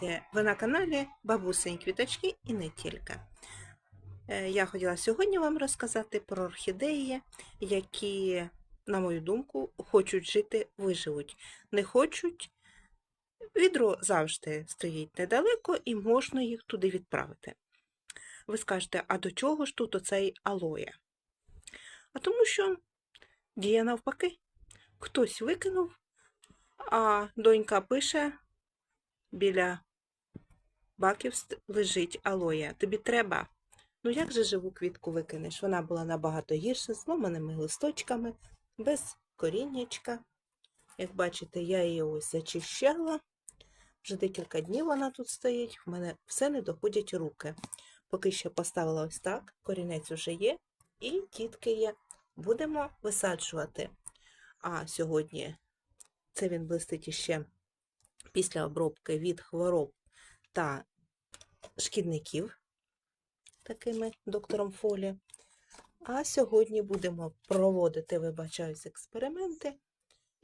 Друзі, ви на каналі Бабусині Квіточки і не тільки. Е, Я хотіла сьогодні вам розказати про орхідеї, які, на мою думку, хочуть жити, виживуть. Не хочуть, відро завжди стоїть недалеко і можна їх туди відправити. Ви скажете, а до чого ж тут оцей алоє? А тому що діє навпаки. Хтось викинув, а донька пише, біля баків лежить алоя. Тобі треба. Ну як же живу квітку викинеш? Вона була набагато гірша, з ломаними листочками, без коріннячка. Як бачите, я її ось зачищала. Вже декілька днів вона тут стоїть, в мене все не доходять руки. Поки що поставила ось так, корінець уже є, і тітки є. Будемо висаджувати. А сьогодні це він блистить іще після обробки від хвороб та шкідників, такими доктором Фолі. А сьогодні будемо проводити, вибачаюсь, експерименти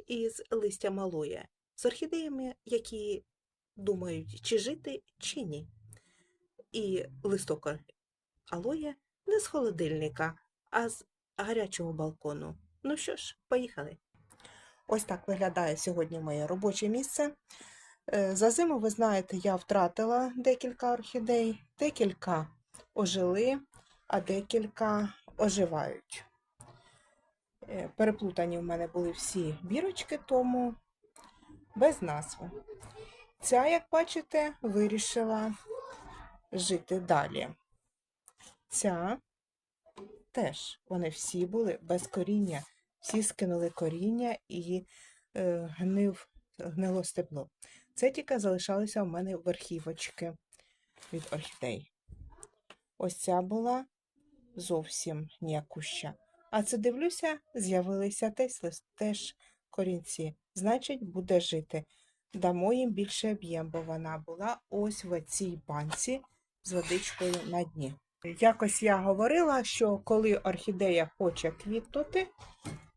із листям алоє, з орхідеями, які думають, чи жити, чи ні. І листок алоє не з холодильника, а з гарячого балкону. Ну що ж, поїхали. Ось так виглядає сьогодні моє робоче місце. Е, За зиму, ви знаєте, я втратила декілька орхідей, декілька ожили, а декілька оживають. Е, Переплутані в мене були всі бірочки, тому без назви. Ця, як бачите, вирішила жити далі. Ця теж, вони всі були без коріння. Всі скинули коріння і е, гнив, гнило стебло. Це тільки залишалося у мене верхівочки від орхідей. Ось ця була зовсім ніякуща. А це дивлюся, з'явилися теж корінці. Значить, буде жити. Дамо їм більше об'єм, бо вона була ось в цій банці з водичкою на дні. Якось я говорила, що коли орхідея хоче квітнути,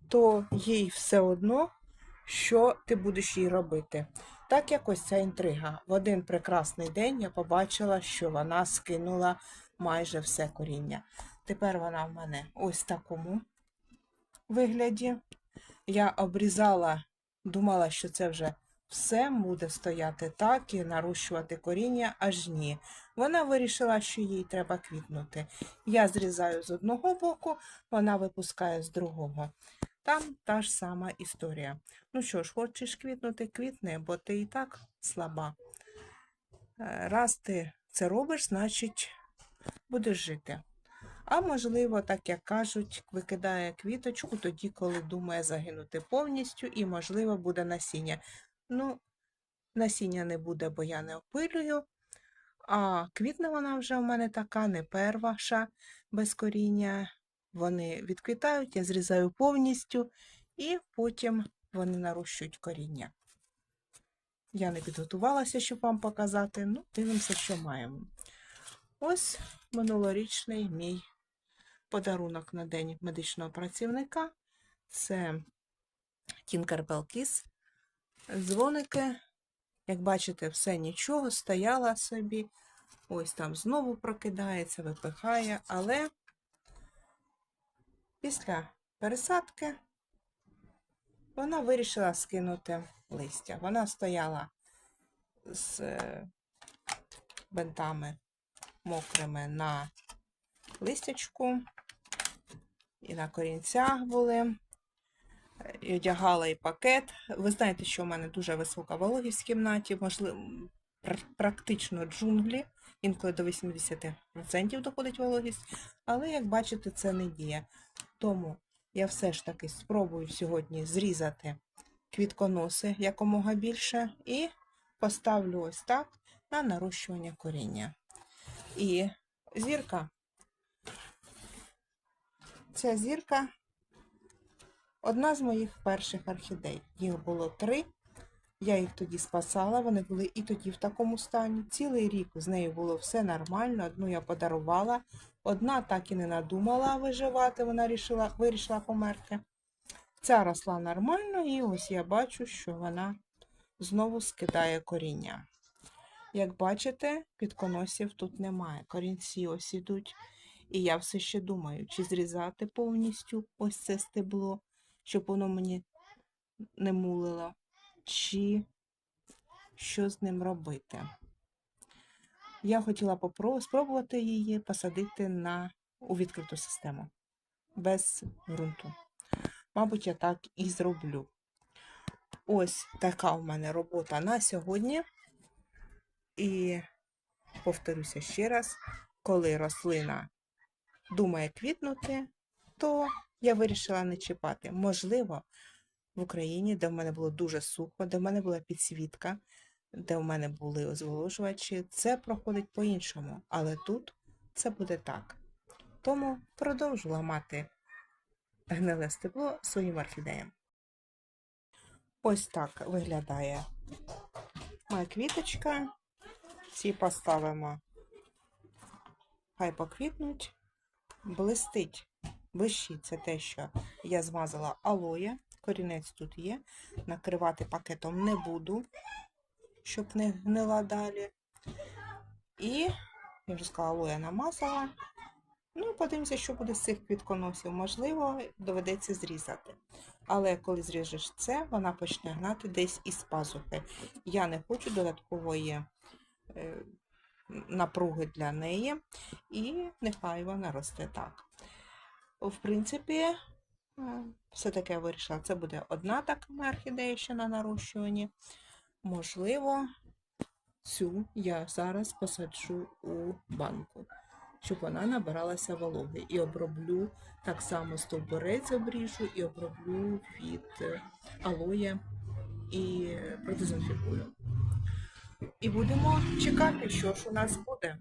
то їй все одно, що ти будеш їй робити. Так якось ця інтрига. В один прекрасний день я побачила, що вона скинула майже все коріння. Тепер вона в мене ось такому вигляді. Я обрізала, думала, що це вже все буде стояти так і нарощувати коріння, аж ні. Вона вирішила, що їй треба квітнути. Я зрізаю з одного боку, вона випускає з другого. Там та ж сама історія. Ну що ж, хочеш квітнути, квітни, бо ти і так слаба. Е, Раз ти це робиш, значить будеш жити. А можливо, так як кажуть, викидає квіточку тоді, коли думає загинути повністю, і, можливо, буде насіння. Ну, насіння не буде, бо я не опилюю. А квітне вона вже в мене така, не перша без коріння. Вони відквітають, я зрізаю повністю, і потім вони нарощують коріння. Я не підготувалася, щоб вам показати. Ну, дивимося, що маємо. Ось минулорічний мій подарунок на День медичного працівника. Це Tinkerbell Kiss. Дзвоники, як бачите, все нічого, стояла собі. Ось там знову прокидається, випихає, але після пересадки вона вирішила скинути листя. Вона стояла з е, бентами мокрими на листячку, і на корінцях були. І одягала і пакет. Ви знаєте, що в мене дуже висока вологість в кімнаті, можливо, практично джунглі, інколи до 80% доходить вологість, але, як бачите, це не діє. Тому я все ж таки спробую сьогодні зрізати квітконоси якомога більше і поставлю ось так на нарощування коріння. І зірка. Ця зірка одна з моїх перших орхідей. Їх було три. Я їх тоді спасала, вони були і тоді в такому стані. Цілий рік з нею було все нормально. Одну я подарувала. Одна так і не надумала виживати, вона рішила, вирішила померти. Ця росла нормально, і ось я бачу, що вона знову скидає коріння. Як бачите, підконосів тут немає. Корінці ось ідуть. І я все ще думаю, чи зрізати повністю ось це стебло, щоб воно мені не мулило, чи що з ним робити. Я хотіла спробувати її посадити на, у відкриту систему без ґрунту. Мабуть, я так і зроблю. Ось така у мене робота на сьогодні. І повторюся ще раз, коли рослина думає квітнути, то я вирішила не чіпати. Можливо, в Україні, де в мене було дуже сухо, де в мене була підсвітка, де в мене були озволожувачі, це проходить по-іншому. Але тут це буде так. Тому продовжу ламати гниле стебло своїм орхідеям. Ось так виглядає моя квіточка. Ці поставимо, хай поквітнуть, блистить, блищить це те, що я змазала алоє, корінець тут є. Накривати пакетом не буду, щоб не гнила далі. І, я вже сказала, алоє намазала. Ну, подивимося, що буде з цих квітконосів. Можливо, доведеться зрізати. Але коли зріжеш це, вона почне гнати десь із пазухи. Я не хочу додаткової е, напруги для неї, і нехай вона росте так. В принципі, е, все-таки я вирішила, це буде одна така орхідея ще на нарощуванні. Можливо, цю я зараз посаджу у банку, щоб вона набиралася вологи. І оброблю так само стовбурець обріжу і оброблю від е, алоє і продезінфікую. І будемо чекати, що ж у нас буде.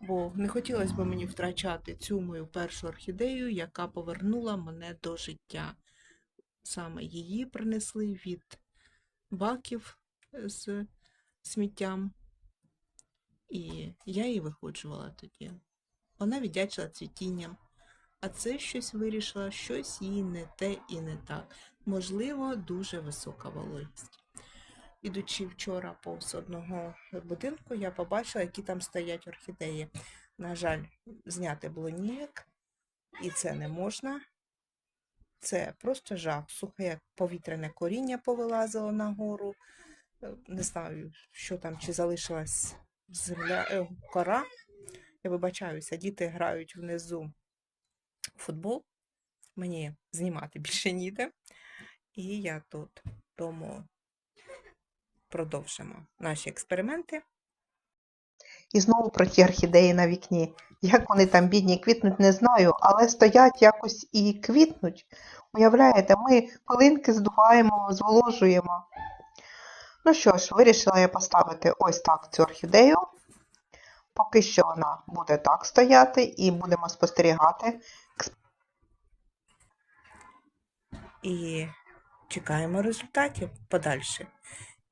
Бо не хотілося б мені втрачати цю мою першу орхідею, яка повернула мене до життя. Саме її принесли від баків з сміттям. І я її виходжувала тоді. Вона віддячила цвітінням. А це щось вирішила, щось їй не те і не так. Можливо, дуже висока вологість. Ідучи вчора повз одного будинку, я побачила, які там стоять орхідеї. На жаль, зняти було ніяк, і це не можна. Це просто жах. Сухе повітряне коріння повилазило нагору. Е, Не знаю, що там, чи залишилась земля, е, кора. Я вибачаюся, діти грають внизу в футбол. Мені знімати більше ніде. І я тут. Тому продовжимо наші експерименти. І знову про ті орхідеї на вікні. Як вони там бідні квітнуть, не знаю, але стоять якось і квітнуть. Уявляєте, ми пилинки здуваємо, зволожуємо. Ну що ж, вирішила я поставити ось так цю орхідею. Поки що вона буде так стояти і будемо спостерігати. І чекаємо результатів подальше.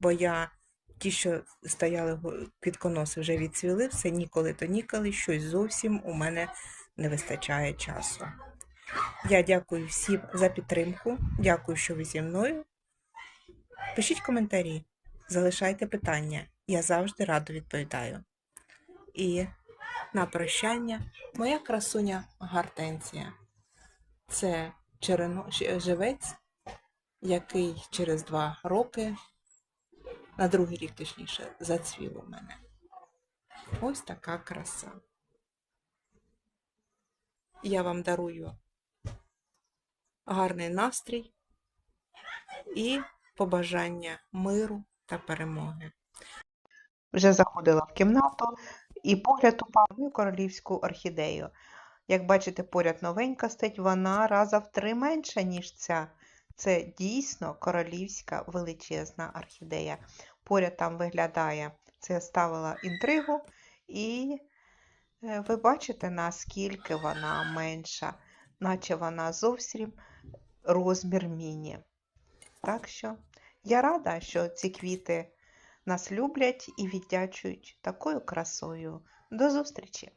Бо я ті, що стояли го- квітконоси, вже відцвіли, все ніколи то ніколи, щось зовсім у мене не вистачає часу. Я дякую всім за підтримку. Дякую, що ви зі мною. Пишіть коментарі, залишайте питання. Я завжди радо відповідаю. І на прощання моя красуня гартенція. Це черено... живець, який через два роки, на другий рік точніше, зацвів у мене. Ось така краса. Я вам дарую гарний настрій і побажання миру та перемоги. Вже заходила в кімнату і погляд упав на королівську орхідею. Як бачите, поряд новенька стоїть, вона раза в три менша, ніж ця. Це дійсно королівська величезна орхідея. Поряд там виглядає, це я ставила інтригу, і е, ви бачите, наскільки вона менша, наче вона зовсім розмір міні. Так що я рада, що ці квіти нас люблять і віддячують такою красою. До зустрічі!